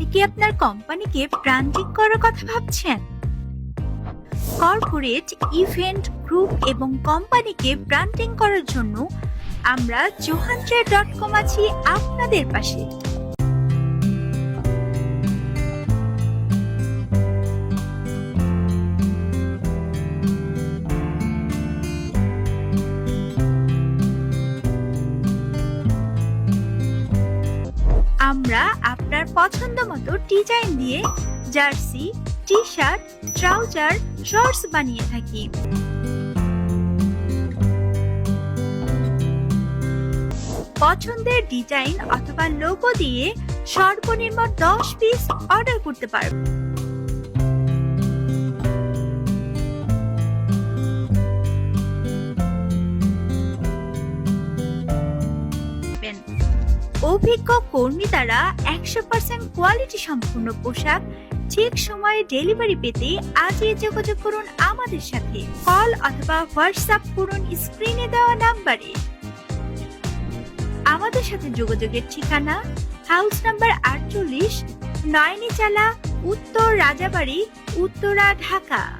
আপনি কি আপনার কোম্পানিকে ব্র্যান্ডিং করার কথা ভাবছেন? কর্পোরেট, ইভেন্ট, গ্রুপ এবং কোম্পানিকে ব্র্যান্ডিং করার জন্য আমরা জোহান্ট্রেড ডট কম আছি আপনাদের পাশে। আমরা আপনার পছন্দ মতো ডিজাইন দিয়ে jersey T shirt trouser, shorts বানিয়ে থাকি। পছন্দের ডিজাইন অথবা লোগো দিয়ে সর্বনিম্ন দশ পিস অর্ডার করতে পারবেন। অভিজ্ঞ কর্মী দ্বারা একশো পার্সেন্ট কোয়ালিটি সম্পূর্ণ পোশাক ঠিক সময়ে ডেলিভারি পেতে আজই যোগাযোগ করুন আমাদের সাথে। কল অথবা হোয়াটসঅ্যাপ করুন স্ক্রিনে দেওয়া নাম্বারে আমাদের সাথে যোগাযোগের ঠিকানা হাউস নাম্বার আটচল্লিশ নয়নি চালা উত্তর রাজাবাড়ি, উত্তরা, ঢাকা।